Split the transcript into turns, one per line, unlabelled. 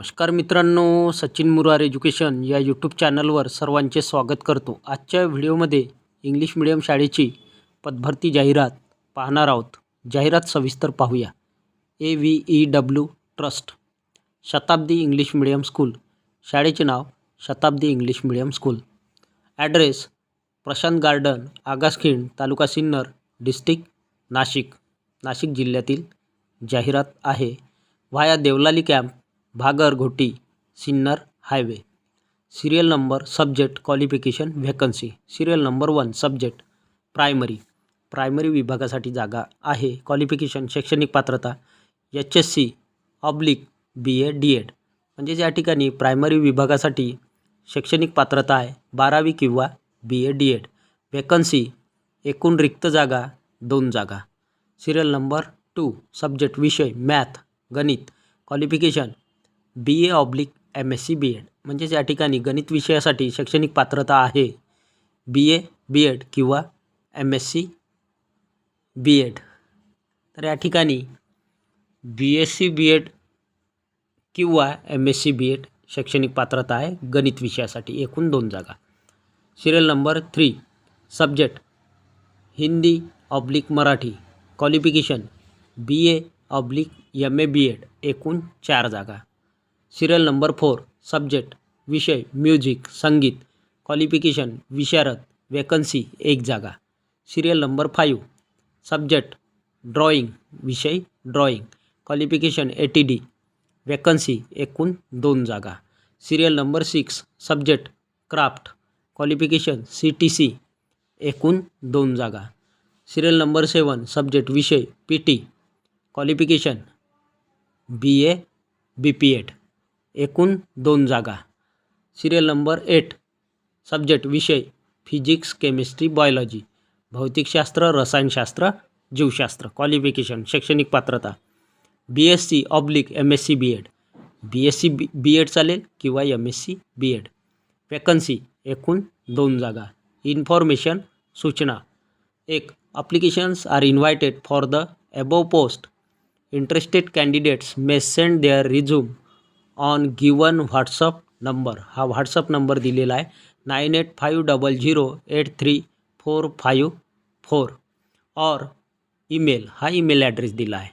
नमस्कार मित्रांनो सचिन मुरार एज्युकेशन या यूट्यूब चॅनलवर सर्वांचे स्वागत करतो. आजच्या व्हिडिओमध्ये इंग्लिश मिडियम शाळेची पदभरती जाहिरात पाहणार आहोत. जाहिरात सविस्तर पाहूया. A V E W trust Shatabdi English medium school शाळेचे नाव Shatabdi English medium school address Prashant garden Agaskhind taluka Sinnar district Nashik. Nashik जिल्ह्यातील जाहिरात आहे. Via Devlali camp Ghoti Sinnar highway. Serial number subject qualification vacancy. Serial number one subject primary. Primary विभागासाठी जागा आहे. Qualification शैक्षणिक पात्रता H S C oblique B A D Ed म्हणजेच या ठिकाणी प्रायमरी विभागासाठी शैक्षणिक पात्रता आहे बारावी किंवा B A D Ed vacancy एकूण रिक्त जागा दोन जागा. सिरियल नंबर टू सब्जेक्ट विषय मॅथ गणित. Qualification B A oblique M S C B Ed म्हणजेच या ठिकाणी गणित विषयासाठी शैक्षणिक पात्रता आहे बी ए बी एड किंवा M S C B Ed तर या ठिकाणी B S C B Ed किंवा M S C B Ed शैक्षणिक पात्रता आहे गणित विषयासाठी. एकूण दोन जागा. Serial number three subject Hindi oblique Marathi qualification B A oblique M A B Ed एकूण चार जागा. सिरियल नंबर फोर, सब्जेक्ट, विषय म्युझिक संगीत क्वालिफिकेशन विशारद वैकन्सी एक जागा. Serial number five subject drawing विषय drawing qualification A T D vacancy एकूण दोन जागा. Serial number six subject craft qualification C T C एकूण दोन जागा. सिरियल नंबर सेवन सब्जेक्ट, विषय P T qualification B A B P Ed एकूण दोन जागा. Serial number eight. सब्जेक्ट विषय फिजिक्स केमिस्ट्री बायोलॉजी भौतिकशास्त्र रसायनशास्त्र जीवशास्त्र क्वालिफिकेशन शैक्षणिक पात्रता. B S C oblique M S C B Ed B S C B B Ed चालेल किंवा M S C B Ed vacancy एकूण दोन जागा. इन्फॉर्मेशन सूचना. एक applications are invited for the above post interested candidates may send their resume on given WhatsApp number हा WhatsApp number दिल्ला है nine eight five double zero eight three four five four और email हा email address दिला आहे.